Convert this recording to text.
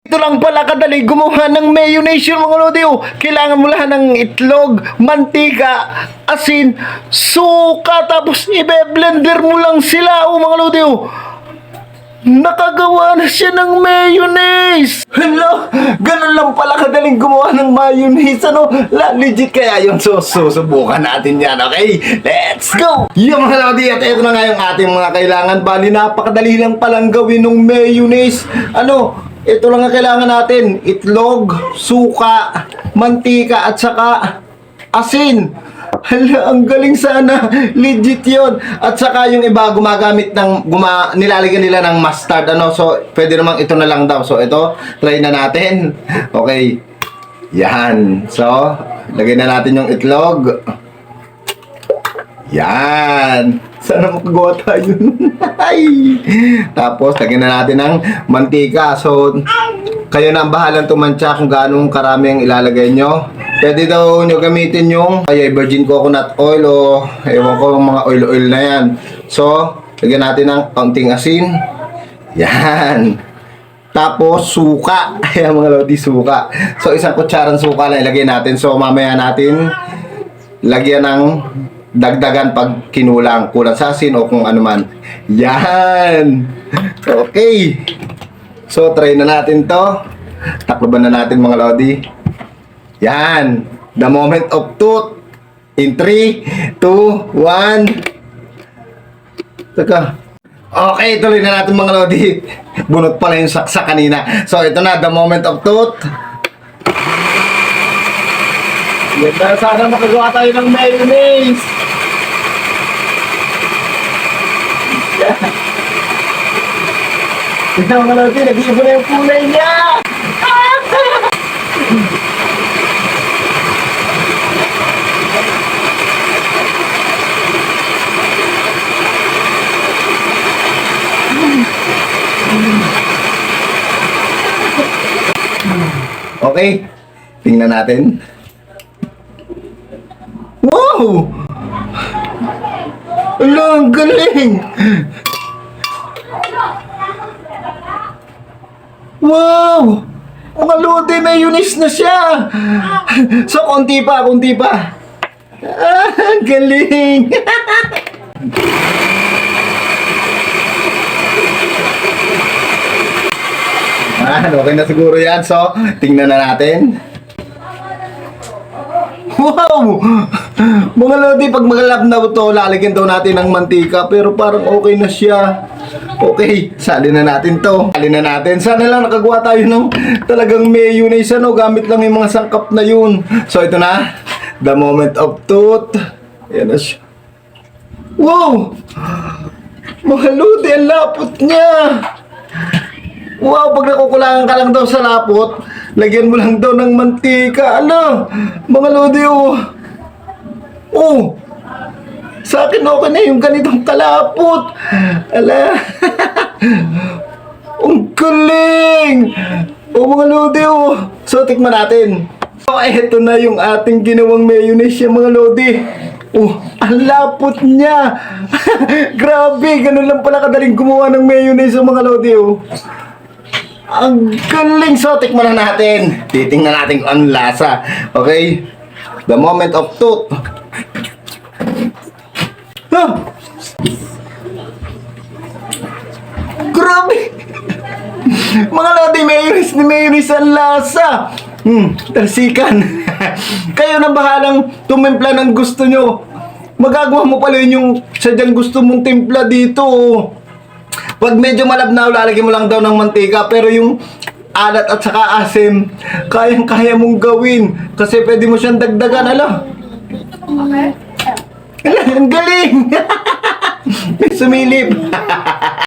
Ito lang pala kadali gumawa ng mayonnaise mga lodi. oh. Kailangan mo lang ng itlog, mantika, asin, suka, tapos ibe-blender mo lang sila oh mga lodi. oh. Nakagawa na siya ng mayonnaise! Hello! Ganun lang pala kadaling gumawa ng mayonnaise, ano? La, legit kaya yun. So, susubukan natin yan, okay? Let's go! Yung mga lodi, at ito na nga yung ating mga kailangan. Bali, napakadali lang palang gawin ng mayonnaise. Ano? Ito lang ang kailangan natin. Itlog, suka, mantika, at saka asin. Hala, ang galing sana. Legit yon. At saka yung iba gumagamit ng guma nilalagyan nila ng mustard ano. So, pwede namang ito na lang daw. So, ito try na natin. Okay. Yan. So, lagay na natin yung itlog. Yan. Sana makagawa tayo. Ay. Tapos, lagyan na natin ng mantika. So, kayo na ang bahalang tumansya kung gaano karami ang ilalagay nyo. Pwede daw nyo gamitin yung ay, virgin coconut oil o ewan ko mga oil-oil na yan. So, lagyan natin ng kaunting asin. Yan. Tapos, suka. Ayan mga lodi, suka. So, isang kutsarang suka lang ilagay natin. So, mamaya natin lagyan ng dagdagan pag kinulang. Kulang sa asin o kung ano man. Yan. Okay. So, try na natin to. Takloban na natin mga lodi. Yan. The moment of truth. In 3, 2, 1. Teka. Okay, tuloy na natin mga lodi. Bunot pala yung saksa kanina. So, ito na, the moment of truth. Ganda, sana makagawa tayo ng mayonnaise. Yan. Tignan mga lodi, nag-iibo na yung kulay niya. Okay, tingnan natin. Wow! Ala, ang galing! Wow! Mga lodi, mayonnaise na siya! So, konti pa, konti pa. Ah, galing! Ah, okay na siguro yan. So, tingnan na natin. Wow! Mga lodi, pag magalap na to, lalagyan daw natin ng mantika. Pero parang okay na siya. Okay, salin na natin to. Salin na natin. Sana lang nakagawa tayo ng talagang mayonnaise. Ano, gamit lang yung mga sangkap na yun. So, ito na. The moment of truth. Ayan na siya. Wow! Mga lodi, ang lapot niya! Wow, pag nakukulangan ka lang daw sa lapot, lagyan mo lang daw ng mantika. Ano? Mga lodi, oh. Oh. Sa akin okay na yung ganitong kalapot. Ala. Ang galing. Oh, mga lodi, oh. So, tikman natin. So, eto na yung ating ginawang mayonnaise yung mga lodi. Oh, ang lapot niya. Grabe, ganun lang pala kadaling gumawa ng mayonnaise yung mga lodi, oh. Ang galing! So, tikman na natin. Titingnan natin kung anong lasa. Okay? The moment of truth. Ah! Grabe! Mga lodi, mayonnaise ni mayonnaise ang lasa. Hmm, talsikan. Kayo na bahalang tumimpla ng gusto nyo. Magagawa mo pala yun yung sadyang gusto mong timpla dito. Pag medyo malabnaw, lalagyan mo lang daw ng mantika. Pero yung alat at saka asim, kayang-kaya mong gawin. Kasi pwede mo siyang dagdagan, ala. Okay. Ang galing! Sumilip.